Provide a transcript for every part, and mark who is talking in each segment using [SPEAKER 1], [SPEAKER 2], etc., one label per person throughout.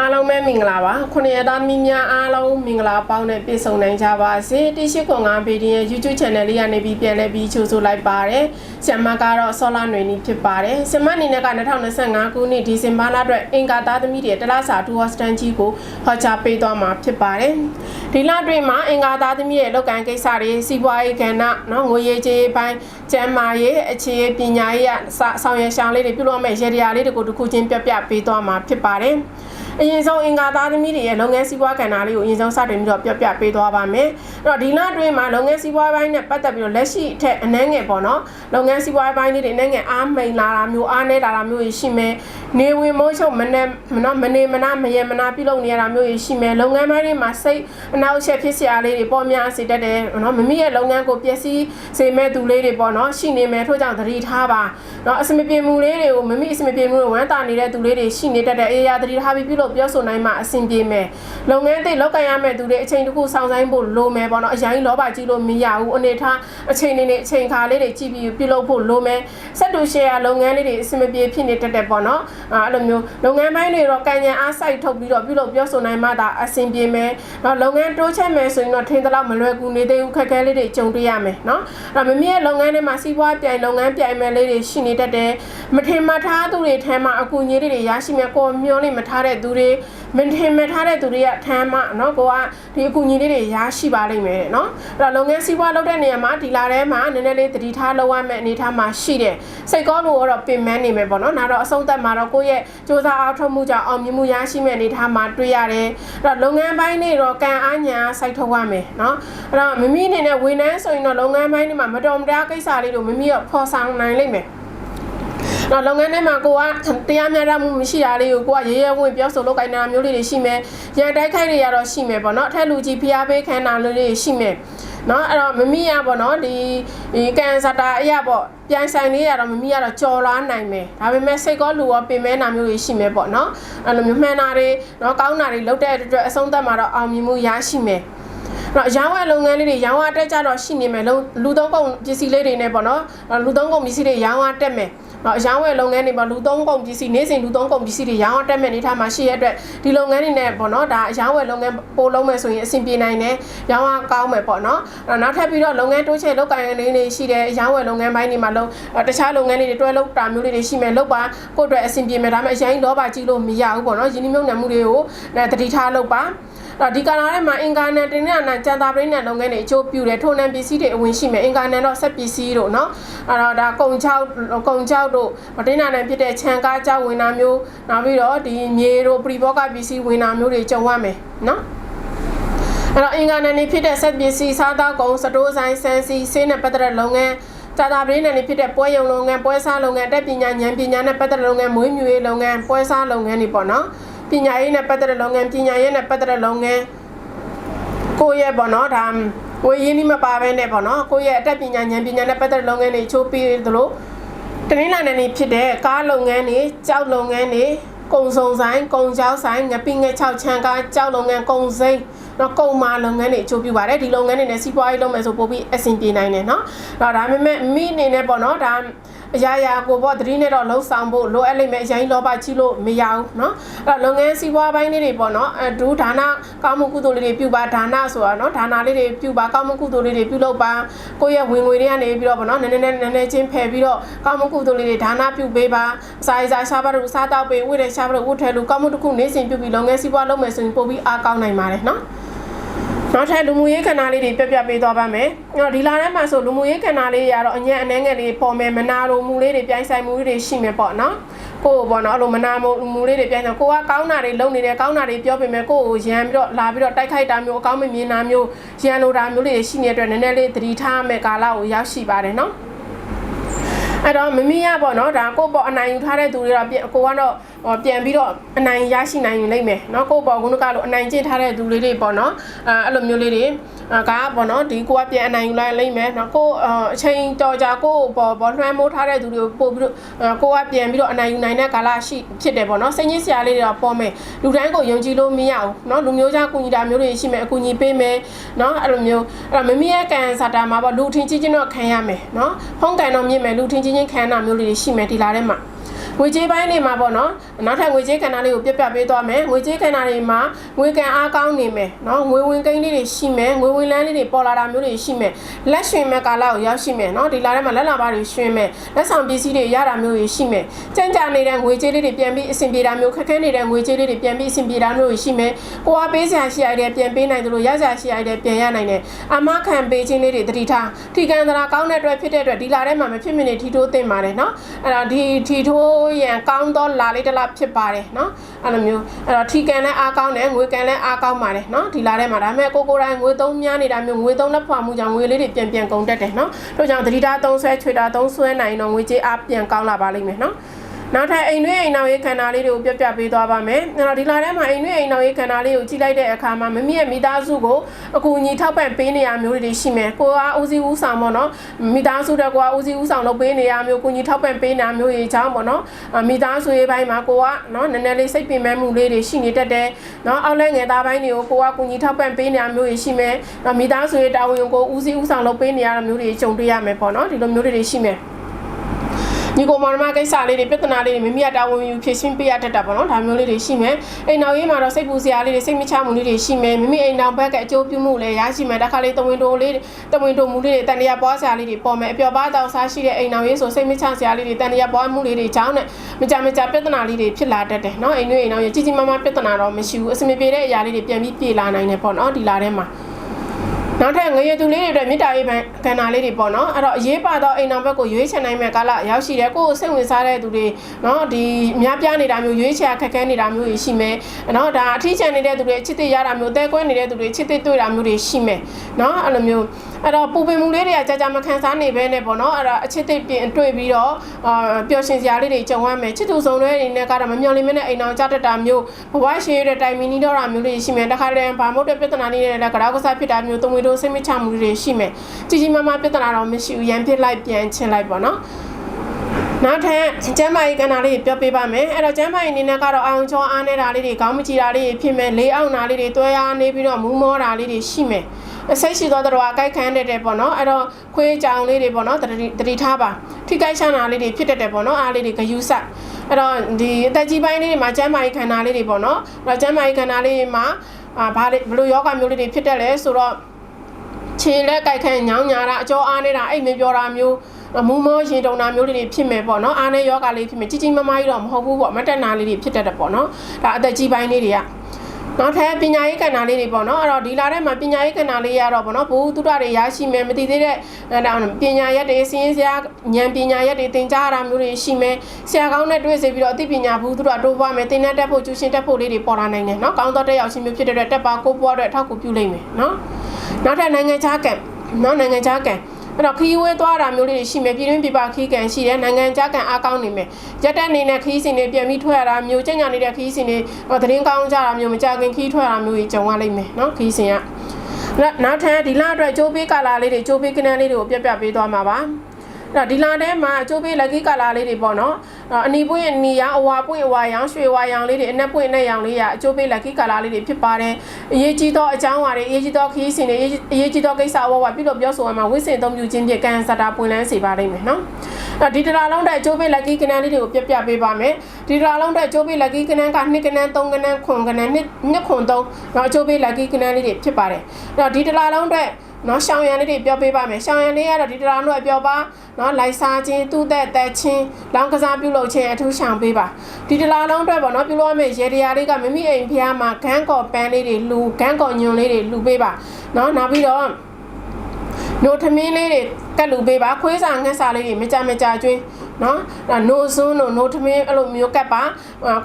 [SPEAKER 1] အားလုံးပဲမင်္ဂလာပါခုနှစ်ရက်သားသမီးများအားလုံးမင်္ဂလာပေါင်းနဲ့ပြည့်စုံနိုင်ကြပါစေတိရှိခွန်ငါဗီဒီရဲ့ YouTube channel လေးကနေပြီးပြန်လဲပြီးချိုးဆိုလိုက်ပါတယ်ဆင်မကတော့ဆောလာຫນွေနီဖြစ်ပါတယ်ဆင်မအနေနဲ့က2025ခုနှစ်ဒီဇင်ဘာလအတွက်အင်ကာသားသမီးတွေတလားစာ2 hostel ကြီးကိုဟောကြားပေးသွားမှာဖြစ်ပါတယ်ဒီလအတွင်းမှာအင်ကာသားသမီးရဲ့လောက်ကန်ကိစ္စတွေစီးပွားရေးကဏ္ဍနော်ငွေရေးကြေးပိုင်းကျန်းမာရေးအခြေပညာရေးရဆောင်ရွက်ရှာလေးတွေပြုလုပ်မဲ့ရေဒီယာလေးတွေကိုတစ်ခုချင်းပြပြပေးသွားမှာဖြစ်ပါတယ် အရင်ဆုံးအင်္ဂါသားသမီးတွေရဲ့လုပ်ငန်းစီးပွားကဏ္ဍလေးကိုအရင်ဆုံးစတင်ပြီးတော့ပြပြပေးသွားပါမယ်။အဲ့တော့ဒီလအတွင်းမှာလုပ်ငန်းစီးပွားပိုင်းနဲ့ပတ်သက်ပြီးတော့လက်ရှိအထက်အနှဲငယ်ပေါ့နော်။လုပ်ငန်းစီးပွားပိုင်းလေးတွေအနှဲငယ်အားမိန်လာတာမျိုးအားနည်းလာတာမျိုးရှိမယ်။နေဝင်မိုးချုပ်မနဲ့နော်မနေမနာမရေမနာပြုလုပ်နေရတာမျိုးရှိမယ်။လုပ်ငန်းပိုင်းတွေမှာစိတ်အနောက်အချက်ဖြစ်စရာလေးတွေပေါ်များစေတတ်တယ်နော်။မမိရဲ့လုပ်ငန်းကိုပျက်စီးစေမဲ့သူလေးတွေပေါ့နော်။ရှိနေမယ်ထို့ကြောင့်သတိထားပါ။နော်အစမပြေမှုလေးတွေကိုမမိအစမပြေမှုတွေဝမ်းတာနေတဲ့သူလေးတွေရှိနေတတ်တဲ့အေးရသတိထားပြီးပြုလုပ်ပြောဆိုနိုင်မှအဆင်ပြေမယ်လုပ်ငန်းတွေလောက်ကန်ရမယ့်သူတွေအချိန်တစ်ခုစောင့်ဆိုင်ဖို့လိုမယ်ပေါ့နော်အရင်လောဘကြီးလို့မရဘူးအနေထားအချိန်နေနေအချိန်ခါလေးတွေကြည့်ပြီးပြုလုပ်ဖို့လိုမယ်စက်တူရှယ်ယာလုပ်ငန်းလေးတွေအဆင်မပြေဖြစ်နေတတ်တယ်ပေါ့နော်အဲ့လိုမျိုးလုပ်ငန်းပိုင်းတွေတော့ကံကြံအားစိုက်ထုတ်ပြီးတော့ပြုလုပ်ပြောဆိုနိုင်မှသာအဆင်ပြေမယ်နော်လုပ်ငန်းတိုးချက်မယ်ဆိုရင်တော့ထင်သလောက်မလွယ်ကူနေသေးဘူးခက်ခဲလေးတွေကြုံတွေ့ရမယ်နော်အဲ့တော့မမီးရဲ့လုပ်ငန်းထဲမှာစီးပွားပြိုင်လုပ်ငန်းပြိုင်မယ်လေးတွေရှိနေတတ်တယ်မထင်မှတ်ထားသူတွေထဲမှာအကူအညီလေးတွေရရှိမယ်ကိုမျောနေမထားတဲ့သူတမထင်မှတ်ထားတဲ့သူတွေကထမ်းမှเนาะကိုကဒီအကူအညီလေးတွေရရှိပါလိမ့်မယ်တဲ့เนาะအဲ့တော့လုပ်ငန်းစီးပွားလုပ်တဲ့နေရာမှာဒီလာထဲမှာနည်းနည်းလေးတတိထားလုပ်ရမယ့်အနေထားမှာရှိတယ်စိတ်ကောလို့တော့ပင်ပန်းနေမယ်ပေါ့နော်နောက်တော့အဆုံးသက်မှာတော့ကိုယ့်ရဲ့စ조사အားထုတ်မှုကြောင့်အောင်မြင်မှုရရှိမယ့်အနေထားမှာတွေ့ရတယ်အဲ့တော့လုပ်ငန်းပိုင်းတွေတော့ကံအားညာစိုက်ထုတ်ရမယ်เนาะအဲ့တော့မမီအနေနဲ့ဝန်ထမ်းဆိုရင်တော့လုပ်ငန်းပိုင်းတွေမှာမတော်မတရားကိစ္စလေးတွေမမီတော့ဖော်ဆောင်နိုင်လိမ့်မယ် တော့လုပ်ငန်းထဲမှာကိုကတရားမျှတမှုမရှိတာလေးကိုကိုကရေရဲဝင်ပြောဆိုလုပ်ကိုင်တာမျိုးလေးတွေရှိမယ်။ရန်တိုက်ခိုက်တွေရတော့ရှိမယ်ပေါ့နော်။အထက်လူကြီးဖျားပေးခံတာလေးတွေရှိမယ်။နော်အဲ့တော့မမီရပေါ့နော်ဒီဒီကန်စတာအရာပေါ့ပြန်ဆိုင်လေးရတော့မမီရတော့ကြော်လာနိုင်မယ်ဒါပေမဲ့စိတ်ကောလူရောပင်မဲနာမျိုးတွေရှိမယ်ပေါ့နော်အဲ့လိုမျိုးမှန်တာတွေနော်ကောင်းတာတွေလုပ်တဲ့အတွက်အဆုံးသတ်မှာတော့အောင်မြင်မှုရရှိမယ်တော့ရောင်းဝယ်လုပ်ငန်းလေးတွေရောင်းဝယ်တက်ကြတော့ရှိနေမယ်လူသုံးကုန်ပစ္စည်းလေးတွေနဲ့ပေါ့နော်လူသုံးကုန်ပစ္စည်းတွေရောင်းဝယ်တက်မယ် တော့အရောင်းဝယ်လုပ်ငန်းတွေပေါ့လူသုံးကုန်ပစ္စည်းနေ့စဉ်လူသုံးကုန်ပစ္စည်းတွေရောင်းအောင်တက်မဲ့နေထားမှာရှိရတဲ့အတွက်ဒီလုပ်ငန်းတွေနဲ့ပေါ့နော်ဒါအရောင်းဝယ်လုပ်ငန်းပို့လုံးမယ်ဆိုရင်အဆင်ပြေနိုင်တယ်ရောင်းအောင်ကောင်းမယ်ပေါ့နော်နောက်ထပ်ပြီးတော့လုပ်ငန်းတိုးချဲ့လုပ်ကိုင်နေနေရှိတယ်အရောင်းဝယ်လုပ်ငန်းပိုင်းတွေမှာလုံးတခြားလုပ်ငန်းတွေတွဲလုပ်တာမျိုးတွေရှိမယ်လုပ်ပါကိုယ့်အတွက်အဆင်ပြေမယ်ဒါပေမဲ့အရင်လောဘကြီးလို့မရဘူးပေါ့နော်ယင်းနှမြုံနယ်မှုတွေကိုတတိထားလုပ်ပါတော့ဒီကာလာထဲမှာအင်ကာနန်တင်တဲ့နာကျန်တာပရင်းနဲ့လုပ်ငန်းတွေအကျိုးပြုတယ်ထိုနံပစ္စည်းတွေအဝင်ရှိမယ်အင်ကာနန်တော့ဆက်ပစ္စည်းတို့เนาะအဲ့တော့ဒါကုံချောက်ကုံချောက် တို့မတင်နိုင်ဖြစ်တဲ့ခြံကားကြောက်ဝင်တာမျိုးနောက်ပြီးတော့ဒီမြေတို့ပရိဘောကပစ္စည်းဝင်တာမျိုးတွေကြုံရမယ်နော်အဲ့တော့အင်္ဂါနယ်နေဖြစ်တဲ့ဆက်ပစ္စည်းစားသောက်ကုန်စတိုးဆိုင်ဆန်စီဆေးနဲ့ပတ်သက်တဲ့လုပ်ငန်းတာတာပရင်းနယ်နေဖြစ်တဲ့ပွဲရုံလုပ်ငန်းပွဲစားလုပ်ငန်းတက်ပညာဉာဏ်ပညာနဲ့ပတ်သက်တဲ့လုပ်ငန်းမွေးမြူရေးလုပ်ငန်းပွဲစားလုပ်ငန်းတွေပေါ့နော်ပညာရေးနဲ့ပတ်သက်တဲ့လုပ်ငန်းပညာရေးနဲ့ပတ်သက်တဲ့လုပ်ငန်းကိုယ့်ရဲ့ပေါ့နော်ဒါဝေးရင်းနှီးမပါဘဲနဲ့ပေါ့နော်ကိုယ့်ရဲ့အတတ်ပညာဉာဏ်ပညာနဲ့ပတ်သက်တဲ့လုပ်ငန်းတွေချိုးပြီးသလို တနင်္လာနေ့နေ့ဖြစ်တဲ့ကားလုပ်ငန်းတွေကြောက်လုပ်ငန်းတွေကုံစုံဆိုင်ကုံကြောက်ဆိုင်ငပိငက်6ချမ်းကားကြောက်လုပ်ငန်းကုံစိမ့်တော့ကုံမာလုပ်ငန်းတွေအကျိုးပြုပါတယ်ဒီလုပ်ငန်းတွေနဲ့စီးပွားရေးလုပ်မယ်ဆိုပို့ပြီးအဆင်ပြေနိုင်တယ်เนาะတော့ဒါပေမဲ့မိအနေနဲ့ပေါ့နော်ဒါ အရာရာကိုပေါ့သတိနဲ့တော့လှုပ်ဆောင်ဖို့လိုအပ်လိမ့်မယ်အရင်လောဘကြီးလို့မရဘူးเนาะအဲ့တော့လုပ်ငန်းစီးပွားပိုင်းလေးတွေပေါ့နော်အဒူဒါနကောင်းမှုကုသိုလ်လေးတွေပြုပါဒါနဆိုတာเนาะဒါနလေးတွေပြုပါကောင်းမှုကုသိုလ်လေးတွေပြုလုပ်ပါကိုယ့်ရဲ့ဝင်ငွေတွေကနေပြီးတော့ပေါ့နော်နည်းနည်းနည်းနည်းချင်းဖယ်ပြီးတော့ကောင်းမှုကုသိုလ်လေးတွေဒါနပြုပေးပါစာရေးစာရှားပါလို့စားတော့ပေးဝိတဲ့ရှားပါလို့ဝတ်ထဲလူကောင်းမှုတစ်ခုနေစဉ်ပြုပြီးလုပ်ငန်းစီးပွားလုပ်မယ်ဆိုရင်ပို့ပြီးအားကောင်းနိုင်ပါတယ်เนาะ နောက်ထပ်လူမှုရေးခန္ဓာလေးတွေပြပြပေးသွားပါမယ်။အဲ့တော့ဒီလာထဲမှာဆိုလူမှုရေးခန္ဓာလေးတွေကတော့အញ្ញံအနှဲငယ်လေးပေါ်မယ်မနာလိုမှုလေးတွေပြိုင်ဆိုင်မှုလေးတွေရှိမယ်ပေါ့နော်။ကိုယ်ပေါ့နော်အဲ့လိုမနာမှုမှုလေးတွေပြိုင်ဆိုင်ကိုကကောင်းတာတွေလုပ်နေတယ်ကောင်းတာတွေပြောပေမဲ့ကိုယ့်ကိုရန်ပြီးတော့လာပြီးတော့တိုက်ခိုက်တာမျိုးအကောင်းမမြင်တာမျိုးရန်လိုတာမျိုးလေးတွေရှိနေတဲ့အတွက်နည်းနည်းလေးသတိထားမယ်ကာလကိုရောက်ရှိပါတယ်နော်။အဲ့တော့မမီးရပေါ့နော်ဒါကိုပေါ့အနိုင်ယူထားတဲ့သူတွေတော့ပြန်ကိုကတော့ပြန်ပြီးတော့အနိုင်ရရှိနိုင်လိမ့်မယ်เนาะကိုပေါ့ကုန်းကလို့အနိုင်ကျင့်ထားတဲ့သူလေးတွေပေါ့နော်အဲအဲ့လိုမျိုးလေးတွေကပေါ့နော်ဒီကိုကပြန်အနိုင်ယူလိုက်လိမ့်မယ်เนาะကိုအချိန်တော်ကြာကိုပေါ့ပေါ့လွှမ်းမိုးထားတဲ့သူတွေကိုပို့ပြီးတော့ကိုကပြန်ပြီးတော့အနိုင်ယူနိုင်တဲ့ကာလရှိဖြစ်တယ်ပေါ့နော်စိတ်ညစ်စရာလေးတွေတော့ပေါ်မယ်လူတိုင်းကိုယုံကြည်လို့မရဘူးเนาะလူမျိုးခြားကူညီတာမျိုးတွေရှိမယ်အကူညီပေးမယ်เนาะအဲ့လိုမျိုးအဲ့တော့မမီးရဲ့ကန်စာတာမှာပေါ့လူထင်ချင်းချင်းတော့ခံရမယ်เนาะဖုံးကန်တော့မြင်မယ်လူထင်ချင်းချင်းခံတာမျိုးလေးတွေရှိမယ်ဒီလာထဲမှာ ငွေကြေးပိုင်းတွေမှာပေါ့နော်နောက်ထပ်ငွေကြေးကဏ္ဍလေးကိုပြပြပေးသွားမယ်ငွေကြေးကဏ္ဍတွေမှာငွေကံအားကောင်းနေမယ်နော်ငွေဝင်ကိန်းလေးတွေရှိမယ်ငွေဝင်လန်းလေးတွေပေါ်လာတာမျိုးတွေရှိမယ်လက်ရွှင်မဲ့ကာလကိုရောက်ရှိမယ်နော်ဒီလာထဲမှာလက်လာပါတွေရွှင်မယ်လက်ဆောင်ပစ္စည်းတွေရတာမျိုးတွေရှိမယ်ကြံ့ကြာနေတဲ့ငွေကြေးလေးတွေပြန်ပြီးအဆင်ပြေတာမျိုးခက်ခဲနေတဲ့ငွေကြေးလေးတွေပြန်ပြီးအဆင်ပြေတာမျိုးတွေရှိမယ်ကိုအားပေးစရာရှိရတဲ့ပြန်ပေးနိုင်တယ်လို့ရစရာရှိရတဲ့ပြန်ရနိုင်တယ်အမခံပေးခြင်းလေးတွေတတိထားထီကန်သရာကောင်းတဲ့အတွက်ဖြစ်တဲ့အတွက်ဒီလာထဲမှာမဖြစ်မနေထီထိုးတင်ပါတယ်နော်အဲ့တော့ဒီထီထိုးရန်ကောင်းသောလာလေးတစ်လားဖြစ်ပါတယ်နော်အဲ့လိုမျိုးအဲ့တော့ထီကန်လည်းအားကောင်းတယ်ငွေကန်လည်းအားကောင်းပါတယ်နော်ဒီလာထဲမှာဒါပေမဲ့ကိုကိုတိုင်းငွေသုံးများနေတာမျိုးငွေသုံးလက်ဖွာမှုကြောင့်ငွေလေးတွေပြန်ပြန်ကုန်တက်တယ်နော်တို့ကြောင့်တတိထားသုံးဆွဲချွေတာသုံးဆွဲနိုင်တော့ငွေကြေးအားပြန်ကောင်းလာပါလိမ့်မယ်နော် နောက်ထပ်အိမ်တွင်းအိမ်နောက်ရေးခန္ဓာလေးတွေကိုပြပြပေးသွားပါမယ်။အဲ့တော့ဒီလာထဲမှာအိမ်တွင်းအိမ်နောက်ရေးခန္ဓာလေးကိုကြည့်လိုက်တဲ့အခါမှာမမီရဲ့မိသားစုကိုအကူအညီထောက်ပံ့ပေးနေရမျိုးတွေရှိမယ်။ကိုကဦးစီးဦးဆောင်ပေါ့နော်။မိသားစုတဲ့ကိုကဦးစီးဦးဆောင်လုပ်ပေးနေရမျိုးကိုညီထောက်ပံ့ပေးနေရမျိုးတွေအကြောင်းပေါ့နော်။အမိသားစုရေးပိုင်းမှာကိုကနော်နည်းနည်းလေးစိတ်ပင်ပန်းမှုလေးတွေရှိနေတတ်တယ်။နော်အောက်လဲငယ်သားပိုင်းတွေကိုကိုကကူညီထောက်ပံ့ပေးနေရမျိုးတွေရှိမယ်။နော်မိသားစုရေးတာဝန်ကိုဦးစီးဦးဆောင်လုပ်ပေးနေရမျိုးတွေကြုံတွေ့ရမယ်ပေါ့နော်။ဒီလိုမျိုးတွေရှိမယ်။ ညီကိုမောင်နှမကိစ္စလေးတွေပြဿနာလေးတွေမိမိကတာဝန်ယူဖြေရှင်းပေးရတတ်တာပေါ့နော်ဒါမျိုးလေးတွေရှိမယ်အိမ်နောက်ရေးမှာတော့စိတ်ပူစရာလေးတွေစိတ်မချမှုလေးတွေရှိမယ်မိမိအိမ်နောက်ဘက်ကအကျိုးပြုမှုလည်းရရှိမယ်တစ်ခါလေးတဝင်းတိုလေးတဝင်းတိုမှုလေးတွေတန်တရာပွားစရာလေးတွေပေါ်မယ်အပျော်ပါတောက်စားရှိတဲ့အိမ်နောက်ရေးဆိုစိတ်မချစရာလေးတွေတန်တရာပွားမှုလေးတွေကြောင်းနဲ့မကြမကြပြဿနာလေးတွေဖြစ်လာတတ်တယ်နော်အိမ်တွင်းအိမ်နောက်ရေးကြီးကြီးမားမားပြဿနာတော့မရှိဘူးအစမပြေတဲ့အရာလေးတွေပြန်ပြီးပြေလာနိုင်တယ်ပေါ့နော်ဒီလာထဲမှာ နောက်ထပ်ငရေသူလေးတွေအတွက်မြစ်တာရေးပန်ကဏ္ဍလေးတွေပေါ့နော်အဲ့တော့အရေးပါတော့အိမ်နောက်ဘက်ကိုရွေးချယ်နိုင်မဲ့ကာလရောက်ရှိတယ်ကိုယ်စိတ်ဝင်စားတဲ့သူတွေနော်ဒီအများပြားနေတာမျိုးရွေးချယ်ခက်ခဲနေတာမျိုးတွေရှိမယ်နော်ဒါအထီးကျန်နေတဲ့သူတွေအချစ်တွေရတာမျိုးတဲကွဲနေတဲ့သူတွေအချစ်တွေတွေ့တာမျိုးတွေရှိမယ်နော်အဲ့လိုမျိုးအဲ့တော့ပူပင်မှုလေးတွေကကြာကြာမခံစားနေဘဲနဲ့ပေါ့နော်အဲ့ဒါအချစ်တွေပြင်တွေ့ပြီးတော့အာပျော်ရွှင်စရာလေးတွေကြုံရမယ်ချစ်သူဆုံးတွေနဲ့ကတော့မမျော်လင့်မနဲ့အိမ်အောင်ကြတတ်တာမျိုးဘဝရှည်ရတဲ့တိုင်မီနီတော့တာမျိုးတွေရှိမယ်တခါတည်းဗာမုတ်တဲ့ပြဿနာလေးတွေလည်းကြောက်ကစားဖြစ်တာမျိုးသုံးဝေတို့စိတ်မချမှုတွေရှိမယ်ကြီးကြီးမားမားပြဿနာတော့မရှိဘူးရန်ဖြစ်လိုက်ပြန်ချင်းလိုက်ပေါ့နော်နောက်ထပ်ကျမ်းမာရေးကဏ္ဍလေးပြောပြပါမယ်အဲ့တော့ကျမ်းမာရေးအနေနဲ့ကတော့အောင်ချောအားနေတာလေးတွေခေါင်းမကြည့်တာလေးတွေဖြစ်မယ်လေးအောင်တာလေးတွေတွဲအားနေပြီးတော့မူးမောတာလေးတွေရှိမယ်အစိတ်ရှိသောတော်အကိုက်ခံတဲ့တဲ့ပေါ့နော်အဲ့တော့ခွေးကြောင်လေးတွေပေါ့နော်တတိတတိထားပါထိကိုက်ရှမ်းတာလေးတွေဖြစ်တတ်တယ်ပေါ့နော်အားလေးတွေဂယူးဆက်အဲ့တော့ဒီအသက်ကြီးပိုင်းလေးတွေမှာကျမ်းမာရေးခန္ဓာလေးတွေပေါ့နော်အဲ့တော့ကျမ်းမာရေးခန္ဓာလေးတွေမှာအာဘာလေးဘယ်လိုယောဂမျိုးလေးတွေဖြစ်တတ်လဲဆိုတော့ ခြေလက်ကြိုက်ခံညောင်းညာတာအကျော်အားနေတာအိတ်မပြောတာမျိုးမူမောရင်တုံတာမျိုးတွေဖြစ်မယ်ပေါ့နော်အားနဲ့ယောဂလေးဖြစ်မယ်ကြီးကြီးမားမားကြီးတော့မဟုတ်ဘူးပေါ့မတက်နာလေးတွေဖြစ်တတ်တယ်ပေါ့နော်ဒါအသက်ကြီးပိုင်းလေးတွေက နောက်ထပ်ပညာရေးကဏ္ဍလေးတွေပေါ့နော်အဲ့တော့ဒီလာထဲမှာပညာရေးကဏ္ဍလေးရတော့ပေါ့နော်ဘုသူတတွေရရှိမယ်မသိသေးတဲ့ပညာရက်တွေစင်းစရာဉာဏ်ပညာရက်တွေသင်ကြားရတာမျိုးတွေရှိမယ်ဆရာကောင်းနဲ့တွေ့စေပြီးတော့အသိပညာဘုသူတတိုးပွားမယ်သင်တတ်တတ်ဖို့ကျူရှင်တက်ဖို့လေးတွေပေါ်လာနိုင်တယ်နော်ကောင်းသောတက်ရောက်ရှင်မျိုးဖြစ်တဲ့အတွက်တက်ပါကိုပွားအတွက်အထောက်အကူပြုလိမ့်မယ်နော်နောက်ထပ်နိုင်ငံခြားကံနော်နိုင်ငံခြားကံ အဲ့တော့ခီးဝဲသွားတာမျိုးလေးတွေရှိမယ်ပြည်တွင်းပြည်ပခီးကန်ရှိတယ်နိုင်ငံခြားကန်အားကောင်းနေမယ်ရက်တက်နေတဲ့ခီးစင်တွေပြန်ပြီးထွက်ရတာမျိုးကျညာနေတဲ့ခီးစင်တွေသတင်းကောင်းကြတာမျိုးမကြခင်ခီးထွက်ရတာမျိုးကြီးကြုံရလိမ့်မယ်နော်ခီးစင်ကနောက်ထပ်ဒီလအတွက်ကြိုးပေးကာလာလေးတွေကြိုးပေးကနန်းလေးတွေကိုပြပြပေးသွားမှာပါအဲ့ဒီလာထဲမှာအကျိုးပေးလက်ကြီးကာလာလေးတွေပေါ့နော် အနီပွင့်အနီရောင်အဝါပွင့်အဝါရောင်ရွှေဝါရောင်လေးတွေအနက်ပွင့်အနက်ရောင်လေးရအကျိုးပေးလက်ကြီးကာလာလေးတွေဖြစ်ပါတယ်အရေးကြီးသောအကြောင်းအရာတွေအရေးကြီးသောခရီးစဉ်တွေအရေးကြီးသောကိစ္စဝဝပြုလို့ပြောဆိုရမှာဝိစင်သုံးပြုခြင်းဖြင့်ကန်စတာပွင့်လန်းစေပါလိမ့်မယ်နော်ဒီတလာလုံးတဲ့အကျိုးပေးလက်ကီးကနန်းလေးတွေကိုပြပြပေးပါမယ်ဒီတလာလုံးတဲ့အကျိုးပေးလက်ကီးကနန်းက2ကနန်း3ကနန်း9ကနန်း2 2ခွန်3တော့အကျိုးပေးလက်ကီးကနန်းလေးတွေဖြစ်ပါတယ်အဲ့တော့ဒီတလာလုံးတဲ့ နော်ရှောင်းရံလေးတွေပြောပေးပါမယ်ရှောင်းရံလေးကတော့ဒီတရာတို့အပြောပါနော်လိုက်စားခြင်းသူ့သက်သက်ချင်းလောင်းကစားပြုလုပ်ခြင်းအထူးရှောင်ပေးပါဒီတရာလုံးအတွက်ပေါ့နော်ပြုလုပ်ရမယ့်ရေတရားလေးကမိမိအိမ်ဖျားမှာဂန်းကော်ပန်းလေးတွေလူဂန်းကော်ညွန်လေးတွေလူပေးပါနော်နောက်ပြီးတော့နိုထမင်းလေးတွေကတ်လူပေးပါခွေးစာငှက်စာလေးတွေမကြမကြကျွင်းနော်နိုဇွန်းတို့နိုထမင်းအဲ့လိုမျိုးကတ်ပါ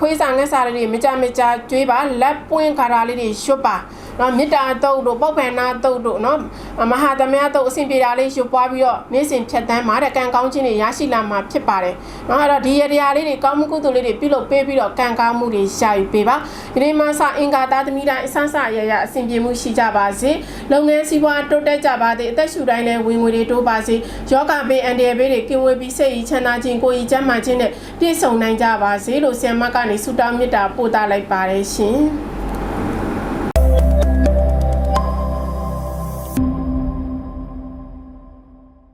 [SPEAKER 1] ခွေးစာငှက်စာလေးတွေမကြမကြကျွေးပါလက်ပွင့်ခါရာလေးတွေရွတ်ပါ နော်မေတ္တာတုတ်တို့ပုပ္ပန္နာတုတ်တို့နော်မဟာသမယတုတ်အစဉ်ပြေတာလေးရွတ်ပွားပြီးတော့နေ့စဉ်ဖြတ်တန်းမှာတဲ့ကံကောင်းခြင်းတွေရရှိလာမှာဖြစ်ပါတယ်နော်အဲ့တော့ဒီရတရားလေးတွေကောင်းမှုကုသိုလ်လေးတွေပြုလုပ်ပေးပြီးတော့ကံကောင်းမှုတွေရှာယူပေးပါဒီနေ့မှစအင်္ဂါသားသမီးတိုင်းအဆဆရရအစဉ်ပြေမှုရှိကြပါစေလုပ်ငန်းစီးပွားတိုးတက်ကြပါစေအသက်ရှူတိုင်းလည်းဝင်ငွေတွေတိုးပါစေယောဂဘေးအန်ဒီရဘေးတွေကင်းဝေးပြီးစိတ်ဤချမ်းသာခြင်းကိုယ်ဤကျန်းမာခြင်းနဲ့ပြည့်စုံနိုင်ကြပါစေလို့ဆရာမကနေဆုတောင်းမေတ္တာပို့သလိုက်ပါတယ်ရှင်